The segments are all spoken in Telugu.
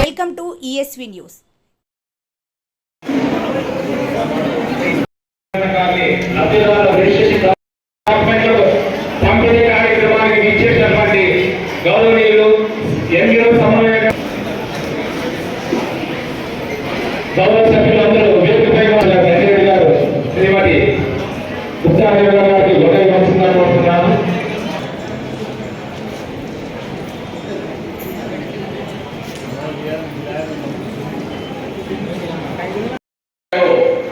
వెల్కమ్ టు ఈఎస్వి న్యూస్ పంపిణీ కార్యక్రమానికి ఇచ్చేసినటువంటి గౌరవనీయులు ఎంగిరో సమన్వయ గౌరవ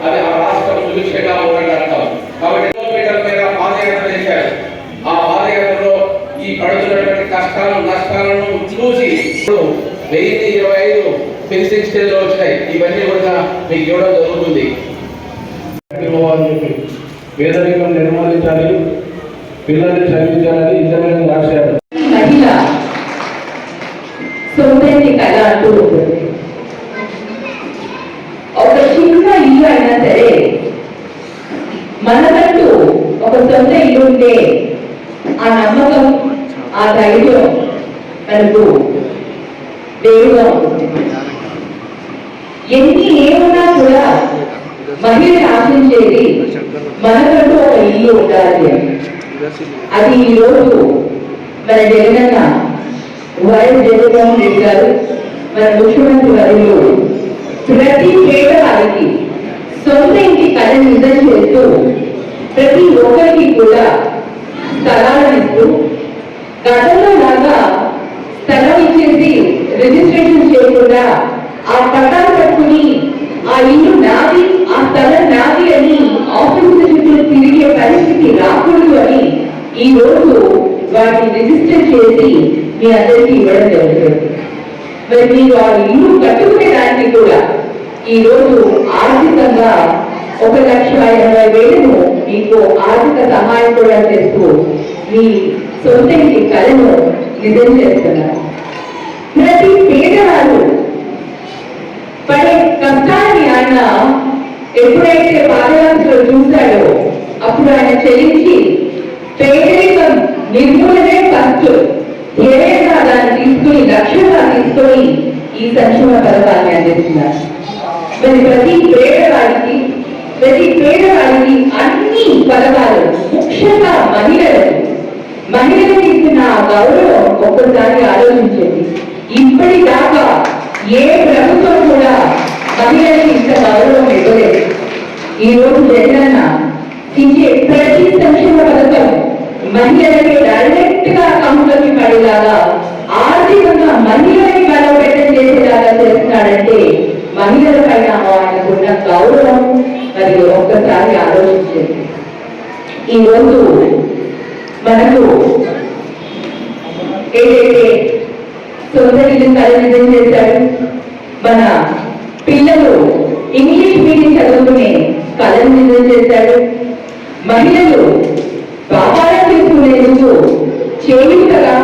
అది ఆ రాష్ట్రం కాబట్టి పాదయాత్ర చేశారు. ఆ పాదయాత్రలో ఈ పడుతున్నటువంటి కష్టాలు నష్టాలను చూసి వెయ్యి ఇరవై ఐదు ఫినిషింగ్ స్టేజ్లో వచ్చినాయి. ఇవన్నీ కూడా మీకు ఇవ్వడం జరుగుతుంది. పేదరికం నిర్మూలించాలి పిల్లల్ని చదివించాలని ఇంజనీరింగ్ రాశారు. కళ అంటూ ఉంటుంది ఒక చిన్న ఇల్లు అయినా సరే మనకంటూ ఒక సొంత ఇల్లు ఉంటే ఆ నమ్మకం ఆ ధైర్యం మనకు వేరుగా ఉంటుంది. ఎన్ని ఏమున్నా కూడా మహిళ ఆశించేది మనకంటూ ఒక ఇల్లు ఉండాలి అది ఈరోజు మన జగనన్న వైఎస్ జగన్మోహన్ రెడ్డి గారు మన ముఖ్యమంత్రి వర్యులు ప్రతి పేదవారికి సొంత ఇంటి కళ నిజం చేస్తూ ప్రతి ఒక్కరికి కూడా స్థలాలను ఇస్తూ గతంలో లాగా స్థలం ఇచ్చేసి రిజిస్ట్రేషన్ చేయకుండా ఆ పట్టాలు పట్టుకుని ఆ ఇల్లు నాది ఆ స్థలం నాది అని ఆఫీసుల చుట్టూ తిరిగే పరిస్థితి రాకూడదు అని ఈ రోజు వాటిని రిజిస్టర్ చేసి మీ అందరికీ ఇవ్వడం జరుగుతుంది. మరి మీరు ఆ ఇల్లు కట్టుకునే దానికి కూడా ఈ రోజు ఆర్థికంగా ఒక లక్ష ఎనభై వేలను మీకు ఆర్థిక సహాయం కూడా చేస్తూ మీ సొంత ఇంటి కళను నిజం చేస్తున్నారు ప్రతి పేదవారు పడే కష్టాన్ని ఆయన ఎప్పుడైతే పాదయాత్రలో చూశాడో అప్పుడు ఆయన చెల్లించి పేదరికం నిర్మూలనే ఫస్ట్. ఏదైనా దాన్ని తీసుకుని లక్ష్యంగా తీసుకొని ఈ సంక్షేమ పథకాన్ని అందిస్తున్నారు. మరి ప్రతి పేదవాడికి ప్రతి పేదవాడికి అన్ని పథకాలు ముఖ్యంగా మహిళలకు. మహిళలకు ఇచ్చిన గౌరవం ఒక్కసారి ఆలోచించండి. ఇప్పటిదాకా ఏ ప్రభుత్వం కూడా మహిళలకు ఇంత గౌరవం ఇవ్వలేదు. ఈ రోజు జగనన్న ఇచ్చే ప్రతి సంక్షేమ పథకం మహిళలకి డైరెక్ట్గా అకౌంట్లోకి పడేలాగా ఆర్థికంగా మహిళలకి బలోపేతం చేసేలాగా చేస్తున్నాడంటే మహిళల పైన ఆయనకున్న గౌరవం మరియు ఒక్కసారి ఆలోచించండి. ఈరోజు మనకు ఏదైతే సొంత ఇల్లు చేశారు మన పిల్లలు ఇంగ్లీష్ మీడియం చదువుకునే కళను నిజం చేశాడు మహిళలు వ్యాపారం చేసుకునేందుకు చేయుటగా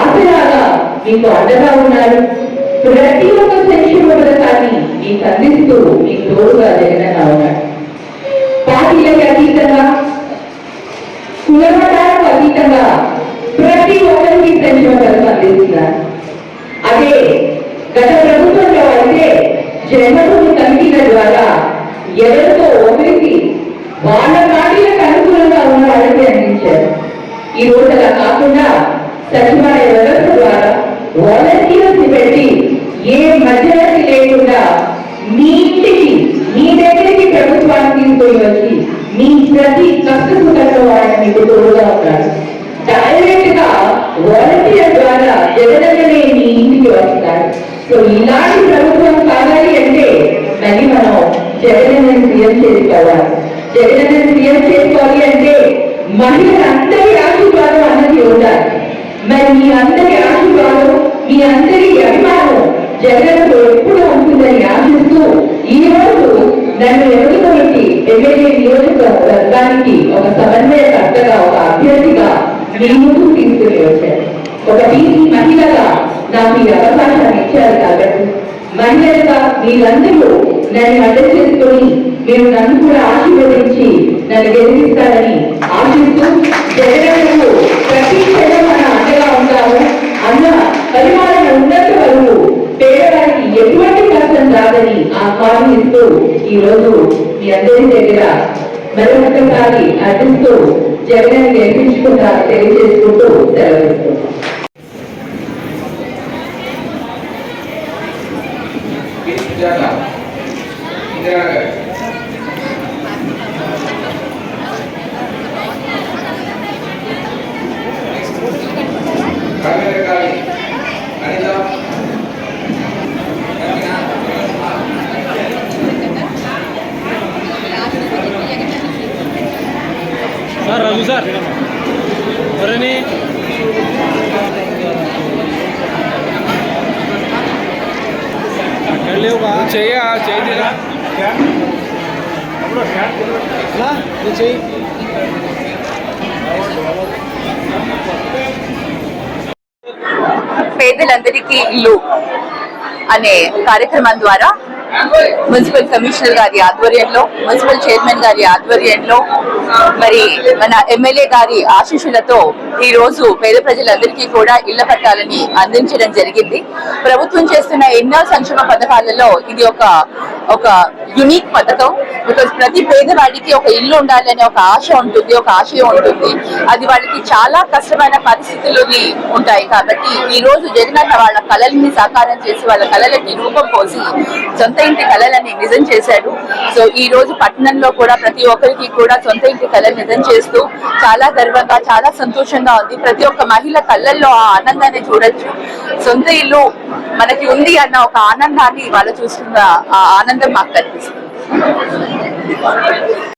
ఆసరాగా మీకు అండగా ఉన్నారు. ప్రతి ఒక్క మీకు అందిస్తూ మీకు తోడుగా జగనన్న ఉన్నాడు. పార్టీలకు అతీతంగా కులమతాలకు అతీతంగా ప్రతి ఒక్కరికి సంక్షేమ పథకం అందిస్తున్నారు అదే గత ప్రభుత్వంలో అయితే జన్మభూమి కమిటీల ద్వారా ఎవరితో ఒకరికి వాళ్ళ పార్టీలకు అనుకూలంగా ఉన్న వాళ్ళకి అందించారు. ఈ రోజు అలా కాకుండా సచివాలయ వ్యవస్థ ద్వారా వాలంటీర్స్ పెట్టి ఏ మధ్యవర్తి లేకుండా మీ ప్రతి కష్ట సుఖంలో మీకు తోడుగా ఉంటాడు. డైరెక్ట్గా వాలంటీర్ ద్వారా జగనన్ననే మీ ఇంటికి వస్తాడు. సో ఇలాంటి ప్రభుత్వం కావాలి అంటే మళ్ళీ మనం జగనన్నని సీఎం చేసుకోవాలి. జగనన్నని సీఎం చేసుకోవాలి అంటే మహిళలందరి ఆశీర్వాదం అన్నది ఉండాలి. మరి మీ అందరి ఆశీర్వాదం మీ అందరి అభిమానం జగన్కు ఎప్పుడు ఉంటుందని ఆశిస్తూ ఈ రోజు నన్ను ఎన్నుకోనికి ఎమ్మెల్యే నియోజకవర్గానికి ఒక సమన్వయ కర్తగా ఒక అభ్యర్థిగా మీ ముందుకు తీసుకుని వచ్చారు. ఒక బీసీ మహిళగా నాకు ఈ అవకాశాన్ని ఇచ్చారు కాబట్టి మహిళలుగా మీరందరూ నన్ను అర్థం చేసుకొని మీరు నన్ను కూడా ఆశీర్వదించి నన్ను గెలిపిస్తారని మరొకసారి అర్థిస్తూ జగన్ గెలిపించుకుంటా తెలియజేసుకుంటూ సెలవిస్తున్నాం పి. ఇందిరా గారు లేవుగా చెయ్య చెయ్యి. పేదలందరికీ ఇల్లు అనే కార్యక్రమం ద్వారా మున్సిపల్ కమిషనర్ గారి ఆధ్వర్యంలో మున్సిపల్ చైర్మన్ గారి ఆధ్వర్యంలో మరి మన ఎమ్మెల్యే గారి ఆశీస్సులతో ఈ రోజు పేద ప్రజలందరికీ కూడా ఇళ్ళ పట్టాలని అందించడం జరిగింది. ప్రభుత్వం చేస్తున్న ఎన్నో సంక్షేమ పథకాలలో ఇది ఒక ఒక యునిక్ పథకం. బికాస్ ప్రతి పేదవాడికి ఒక ఇల్లు ఉండాలి అనే ఒక ఆశ ఉంటుంది ఒక ఆశయం ఉంటుంది. అది వాళ్ళకి చాలా కష్టమైన పరిస్థితుల్లోని ఉంటాయి. కాబట్టి ఈ రోజు జగనన్న వాళ్ళ కళల్ని సాకారం చేసి వాళ్ళ కళలకి రూపం పోసి సొంత ఇంటి కళలని నిజం చేశాడు. సో ఈ రోజు పట్టణంలో కూడా ప్రతి ఒక్కరికి కూడా సొంత ఇంటి కళ నిజం చేస్తూ చాలా గర్వంగా చాలా సంతోషంగా ఉంది. ప్రతి ఒక్క మహిళ కళ్ళల్లో ఆ ఆనందాన్ని చూడొచ్చు. సొంత ఇల్లు మనకి ఉంది అన్న ఒక ఆనందాన్ని వాళ్ళు చూస్తున్న ఆ ఆనందం మాకు కనిపిస్తుంది